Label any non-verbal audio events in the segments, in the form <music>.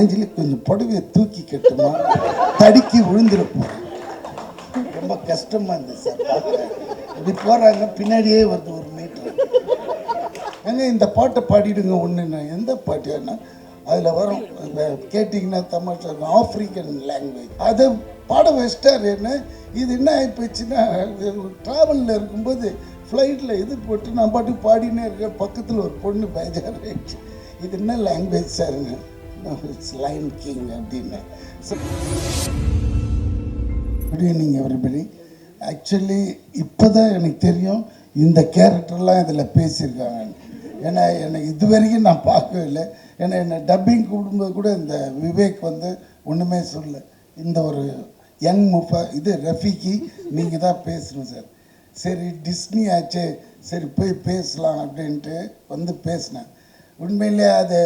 அஞ்சலி கொஞ்சம் புடவையை தூக்கி கட்டுமா? தடுக்கி விழுந்துருப்போம். ரொம்ப கஷ்டமா இருந்துச்சு சார் இப்படி போறாங்க பின்னாடியே வருது ஒரு மீட்டர் ஏங்க இந்த பாட்டை பாடிடுங்க ஒன்றுண்ணா எந்த பாட்டுன்னா அதில் வரும் இந்த கேட்டிங்கன்னா தமாஷா ஆஃப்ரிக்கன் லாங்குவேஜ் அதை பாட வச்சிட்டாரு என்ன? இது என்ன ஆகிப்போச்சுன்னா ட்ராவலில் இருக்கும்போது ஃப்ளைட்டில் இது போட்டு நான் பாட்டுக்கு பாடினே இருக்கேன். பக்கத்தில் ஒரு பொண்ணு பேஜாராயிடுச்சு இது என்ன லாங்குவேஜ் சாருங்க இட்ஸ் லைன் கிங் அப்படின்னு. So, good evening everybody actually இப்போ தான் எனக்கு தெரியும் இந்த கேரக்டர்லாம் இதில் பேசியிருக்காங்க. ஏன்னா என்னை இது வரைக்கும் நான் பார்க்கவே இல்லை. ஏன்னா என்னை டப்பிங் கூப்பிடும்போது கூட இந்த விவேக் வந்து ஒன்றுமே சொல்ல இந்த ஒரு யங் முஃபா இது ரஃபிக்கு நீங்கள் தான் பேசணும் சார். சரி டிஸ்னி ஆச்சே. சரி போய் பேசலாம் அப்படின்ட்டு வந்து பேசினேன். உண்மையிலே அது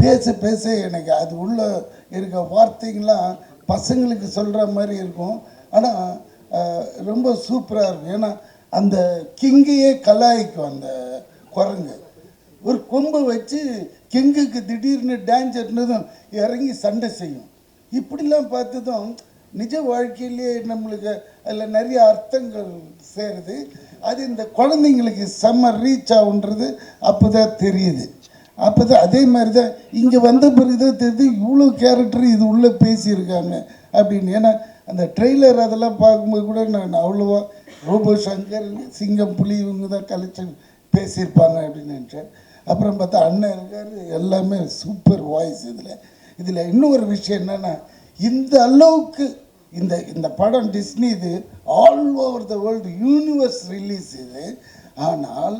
பேச பேச எனக்கு அது உள்ள இருக்க வார்த்தைங்களாம் பசங்களுக்கு சொல்கிற மாதிரி இருக்கும். ஆனால் ரொம்ப சூப்பராக இருக்கும். ஏன்னா அந்த கிங்கையே கலாய்க்கும் அந்த குரங்கு. ஒரு கொம்பை வச்சு கிங்குக்கு திடீர்னு டேஞ்சர்னதும் இறங்கி சண்டை செய்யும். இப்படிலாம் பார்த்ததும் நிஜ வாழ்க்கையிலேயே நம்மளுக்கு அதில் நிறைய அர்த்தங்கள் சேருது. அது இந்த குழந்தைங்களுக்கு செம்ம ரீச் ஆகுன்றது அப்போ தான் தெரியுது. அப்போ தான் அதே மாதிரி தான் இங்கே வந்த பிறகு தான் தெரியுது இவ்வளோ கேரக்டர் இது உள்ளே பேசியிருக்காங்க அப்படின்னு. ஏன்னா அந்த ட்ரெய்லர் அதெல்லாம் பார்க்கும்போது கூட நான் அவ்வளோவா ரோபோ சங்கர் சிங்கம் புலி இவங்க தான் கலைச்சு பேசியிருப்பாங்க அப்படின்னு நினச்சேன். அப்புறம் பார்த்தா அண்ணன் இருக்கார் எல்லாமே சூப்பர் வாய்ஸ் இதில். இதில் இன்னொரு விஷயம் என்னென்னா இந்த அளவுக்கு இந்த இந்த படம் டிஸ்னி இது all over the world universe release இது. ஆனால்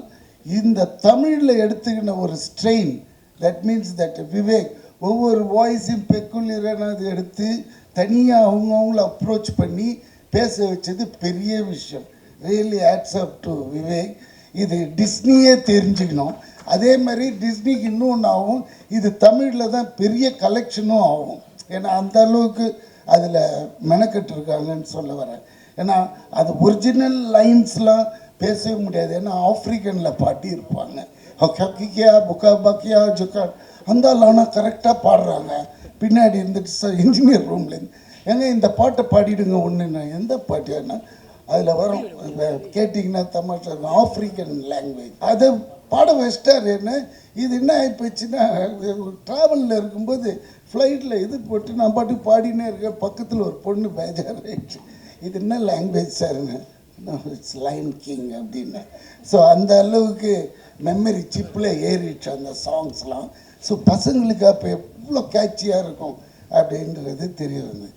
இந்த தமிழில் எடுத்துக்கின ஒரு strain that means that Vivek ஒவ்வொரு வாய்ஸையும் பெக்குலியரானது எடுத்து தனியாக அவங்கவுங்கள அப்ரோச் பண்ணி பேச வச்சது பெரிய விஷயம். Really hats off to Vivek இது டிஸ்னியே தெரிஞ்சுக்கணும். அதே மாதிரி டிஸ்னிக்கு இன்னொன்று ஆகும். இது தமிழில் தான் பெரிய கலெக்ஷனும் ஆகும். ஏன்னா அந்த அளவுக்கு அதில் மெனக்கெட்டு இருக்காங்கன்னு சொல்ல வரேன். ஏன்னா அது ஒரிஜினல் லைன்ஸ்லாம் பேசவே முடியாது. ஏன்னா ஆஃப்ரிக்கனில் பாட்டி இருப்பாங்க. ஹக்கியா புக்கா பக்கியா ஜுக்கா அந்த ஆனால் கரெக்டாக பாடுறாங்க. பின்னாடி இருந்துட்டு சார் இன்ஜினியர் ரூம்லேருந்து ஏங்க இந்த பாட்டை பாடிடுங்க ஒன்றுண்ணா எந்த பாட்டுன்னா அதில் வரும் கேட்டிங்கன்னா தமாஷா ஆஃப்ரிக்கன் லாங்குவேஜ் அதை பாட வச்சிட்டார் என்ன? இது என்ன ஆகிப்போச்சுன்னா ட்ராவலில் இருக்கும்போது ஃப்ளைட்டில் இது போட்டு நான் பாட்டுக்கு பாடினே இருக்கேன். பக்கத்தில் ஒரு பொண்ணு பேஜார் ஆயிடுச்சு. இது என்ன லாங்குவேஜ் சாருங்க இட்ஸ் லைன் கிங் அப்படின்னு. ஸோ அந்த அளவுக்கு மெமரி சிப்பில் ஏறிடுச்சு அந்த சாங்ஸ்லாம் ஸோ பசங்களுக்கு அப்போ எவ்வளோ கேட்சியாக இருக்கும் அப்படின்றது தெரிய வந்து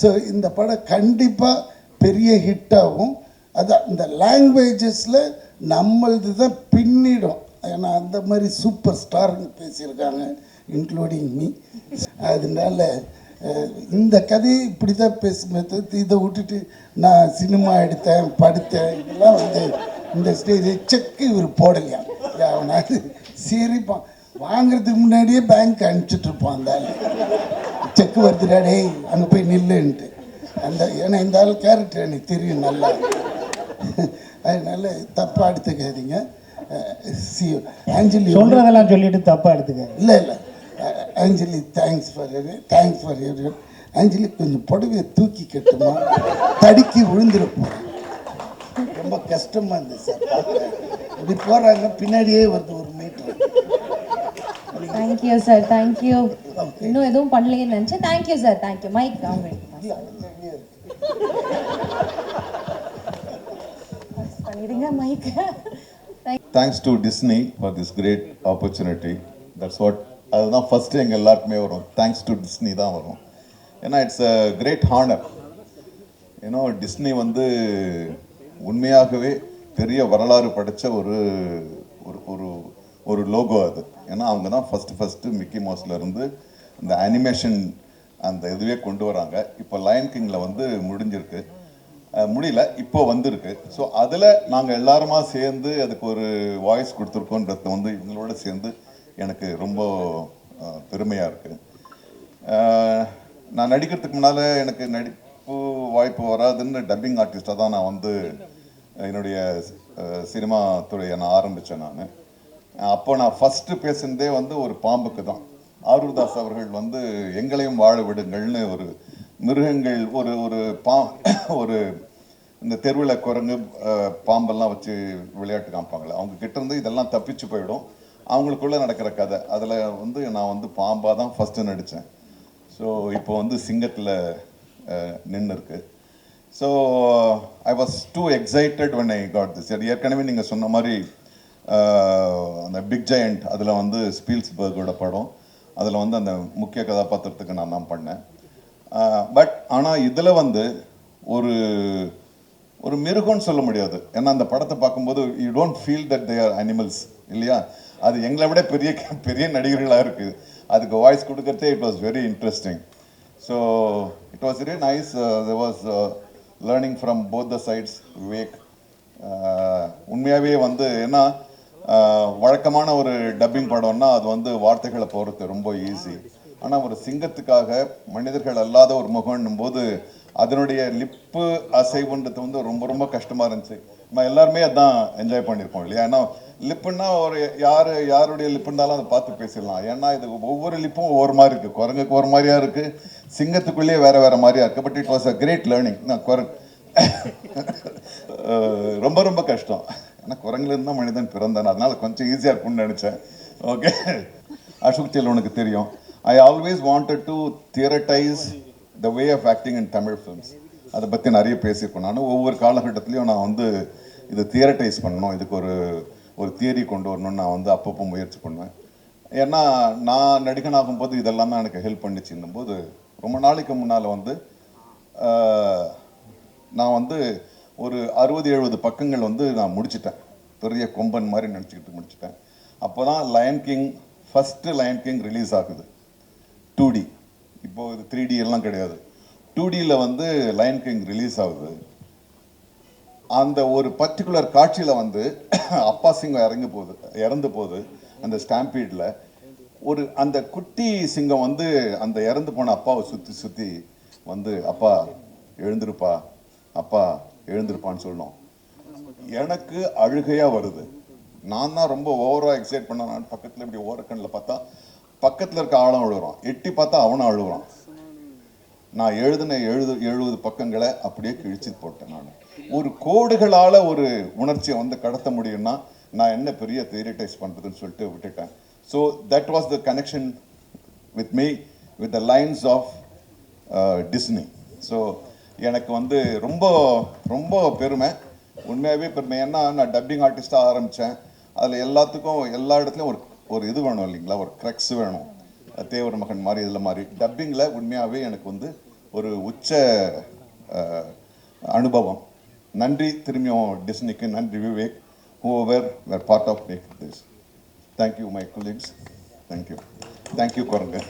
ஸோ இந்த படம் கண்டிப்பாக பெரிய ஹிட்டாகும் அது இந்த லாங்குவேஜஸில் நம்மளது தான் பின்னிடும். ஏன்னா அந்த மாதிரி சூப்பர் ஸ்டாருன்னு பேசியிருக்காங்க இன்க்ளூடிங் மீ அதனால இந்த கதையை இப்படி தான் பேசுமே இதை விட்டுட்டு நான் சினிமா எடுத்தேன் படுத்தேன் இதெல்லாம் வந்து இந்த ஸ்டேஜ் செக்கு இவர் போடலையா? அவனாவது சிரிப்பான். வாங்குறதுக்கு முன்னாடியே பேங்க் அனுப்பிச்சிட்டு இருப்பான் அந்த ஆள். செக்கு வருதுடா டேய் அங்கே போய் நில்லுன்ட்டு. அந்த ஏன்னா இந்த ஆள் கேரக்டர் எனக்கு தெரியும் நல்லா. அதனால தப்பாக எடுத்துக்காதீங்க. சி ஆஞ்சலி சொல்றதெல்லாம் சொல்லிட்டு தப்பா எடுத்துக்க இல்லை இல்லை. Anjali thanks for thanks for you Anjali கொஞ்சம் புடவையை தூக்கி கட்டுமா? தடுக்கி விழுந்துருப்போம் ரொம்ப கஷ்டமா இருந்துச்சு. இப்படி போறாங்க பின்னாடியே வருது ஒரு மீட்டர் தேங்க்யூ சார் தேங்க்யூ இன்னும் எதுவும் பண்ணலையேன்னு நினச்சேன். தேங்க்யூ சார் தேங்க்யூ மைக் அவங்க பண்ணிடுங்க mic thanks to Disney for this great opportunity that's what அதுதான் ஃபஸ்ட்டு எங்கள் எல்லாருக்குமே வரும். தேங்க்ஸ் டு டிஸ்னி தான் வரும். ஏன்னா இட்ஸ் அ கிரேட் ஹானர் ஏன்னா டிஸ்னி வந்து உண்மையாகவே பெரிய வரலாறு படைச்ச ஒரு ஒரு ஒரு ஒரு லோகோ அது. ஏன்னா அவங்க தான் ஃபஸ்ட்டு ஃபஸ்ட்டு மிக்கி மவுஸ்லேருந்து இந்த அனிமேஷன் அந்த இதுவே கொண்டு வராங்க. இப்போ லயன் கிங்கில் வந்து முடிஞ்சிருக்கு. முடியல இப்போ வந்திருக்கு. ஸோ அதில் நாங்கள் எல்லாருமா சேர்ந்து அதுக்கு ஒரு வாய்ஸ் கொடுத்துருக்கோன்றத வந்து இவங்களோட சேர்ந்து எனக்கு ரொம்ப பெருமையாக இருக்குது நான் நடிக்கிறதுக்கு முன்னால் எனக்கு நடிப்பு வாய்ப்பு வராதுன்னு டப்பிங் ஆர்டிஸ்டாக தான் நான் வந்து என்னுடைய சினிமா துறையை நான் ஆரம்பித்தேன் நான். அப்போ நான் ஃபஸ்ட்டு பேசுனதே வந்து ஒரு பாம்புக்கு தான். ஆரூர்தாஸ் அவர்கள் வந்து எங்களையும் வாழ விடுங்கள்னு ஒரு மிருகங்கள் ஒரு ஒரு பா ஒரு இந்த தெருவில் குரங்கு பாம்பெல்லாம் வச்சு விளையாட்டு காமிப்பாங்களே அவங்க கிட்ட இருந்து இதெல்லாம் தப்பிச்சு போயிடும். அவங்களுக்குள்ள நடக்கிற கதை. அதில் வந்து நான் வந்து பாம்பாக தான் ஃபஸ்ட்டு நடித்தேன் ஸோ இப்போ வந்து சிங்கத்தில் நின்று இருக்கு so I was too excited when I got this ஏற்கனவே நீங்கள் சொன்ன மாதிரி அந்த பிக் ஜெயண்ட் அதில் வந்து ஸ்பீல்ஸ்பர்கோட படம். அதில் வந்து அந்த முக்கிய கதாபாத்திரத்துக்கு நான் தான் பண்ணேன். பட் ஆனால் இதில் வந்து ஒரு ஒரு மிருகம்னு சொல்ல முடியாது. ஏன்னா அந்த படத்தை பார்க்கும்போது you don't feel that they are animals இல்லையா? அது எங்களை விட பெரிய பெரிய நடிகர்களாக இருக்குது அதுக்கு வாய்ஸ் கொடுக்கறதே it was very interesting so it was very nice there was learning from both the sides Vivek உண்மையாகவே வந்து ஏன்னா uh, வழக்கமான ஒரு டப்பிங் படம்னா அது வந்து வார்த்தைகளை போகிறது ரொம்ப ஈஸி ஆனால் ஒரு சிங்கத்துக்காக மனிதர்கள் அல்லாத ஒரு முகம்னும் போது அதனுடைய லிப்பு அசைவுன்றது வந்து ரொம்ப ரொம்ப கஷ்டமாக இருந்துச்சு. எல்லாருமே அதான் என்ஜாய் பண்ணியிருப்போம் இல்லையா? ஏன்னா லிப்புன்னா ஒரு யார் யாருடைய லிப்புனாலும் அதை பார்த்து பேசிடலாம். ஏன்னா இது ஒவ்வொரு லிப்பும் ஒவ்வொரு மாதிரி இருக்குது குரங்குக்கு ஒரு மாதிரியா இருக்குது சிங்கத்துக்குள்ளேயே வேறு வேறு மாதிரியா இருக்குது but it was a great learning நான் குரங்கு <laughs> ரொம்ப ரொம்ப கஷ்டம். ஏன்னா குரங்குல தான் மனிதன் பிறந்தான். அதனால கொஞ்சம் ஈஸியாக இருக்கும்னு நினச்சேன். ஓகே அசோக் செல்வனுக்கு தெரியும். I always wanted to theoretize the way of acting in Tamil films அதை பற்றி நிறைய பேசியிருக்கோம். நான் ஒவ்வொரு காலகட்டத்திலையும் நான் வந்து இதை தியரட்டைஸ் பண்ணணும். இதுக்கு ஒரு ஒரு தியரி கொண்டு வரணும்னு நான் வந்து அப்பப்போ முயற்சி பண்ணுவேன். ஏன்னா நான் நடிகனாகும் போது இதெல்லாம் தான் எனக்கு ஹெல்ப் பண்ணிச்சுன்னும் போது ரொம்ப நாளைக்கு முன்னால் வந்து நான் வந்து ஒரு அறுபது எழுபது பக்கங்கள் வந்து நான் முடிச்சிட்டேன். பெரிய கொம்பன் மாதிரி நினச்சிக்கிட்டு முடிச்சிட்டேன். அப்போ தான் Lion King first Lion King release ஆகுது. டூ டி இப்போது இது த்ரீ டி எல்லாம் கிடையாது. டூ டியில் வந்து லயன் கிங் ரிலீஸ் ஆகுது. அந்த ஒரு பர்டிகுலர் காட்சியில் வந்து <coughs> அப்பா சிங்கம் இறங்கி போகுது இறந்து போகுது அந்த ஸ்டாம்பீடில் ஒரு அந்த குட்டி சிங்கம் வந்து அந்த இறந்து போன அப்பாவை சுற்றி சுற்றி வந்து அப்பா எழுந்திருப்பா அப்பா எழுந்திருப்பான்னு சொல்லணும் எனக்கு அழுகையாக வருது. நான் தான் ரொம்ப ஓவராக எக்ஸைட் பண்ண நான் பக்கத்தில் இப்படி ஓரக்கண்ணில் பார்த்தா பக்கத்தில் இருக்க ஆளும் அழுகுறான். எட்டி பார்த்தா அவனும் அழுகுறான். நான் எழுதின எழுது எழுபது பக்கங்களை அப்படியே கிழிச்சு போட்டேன் நான். ஒரு கோடுகளால் ஒரு உணர்ச்சியை வந்து கடத்த முடியும்னா நான் என்ன பெரிய தியரிட்டைஸ் பண்ணுறதுன்னு சொல்லிட்டு விட்டுட்டேன். So that was the connection with me with the lines of Disney so எனக்கு வந்து ரொம்ப ரொம்ப பெருமை. உண்மையாகவே பெருமை. ஏன்னா நான் டப்பிங் ஆர்டிஸ்ட்டாக ஆரம்பித்தேன் அதில் எல்லாத்துக்கும் எல்லா இடத்துலையும் ஒரு ஒரு இது வேணும் இல்லைங்களா? ஒரு க்ரக்ஸ் வேணும். தேவர் மகன் மாதிரி இதில் மாதிரி. டப்பிங்கில் உண்மையாகவே எனக்கு வந்து ஒரு உச்ச அனுபவம். நன்றி. திரும்பியும் டிஸ்னிக்கு நன்றி Vivek whoever were part of make this thank you my colleagues thank you thank you குரங்கு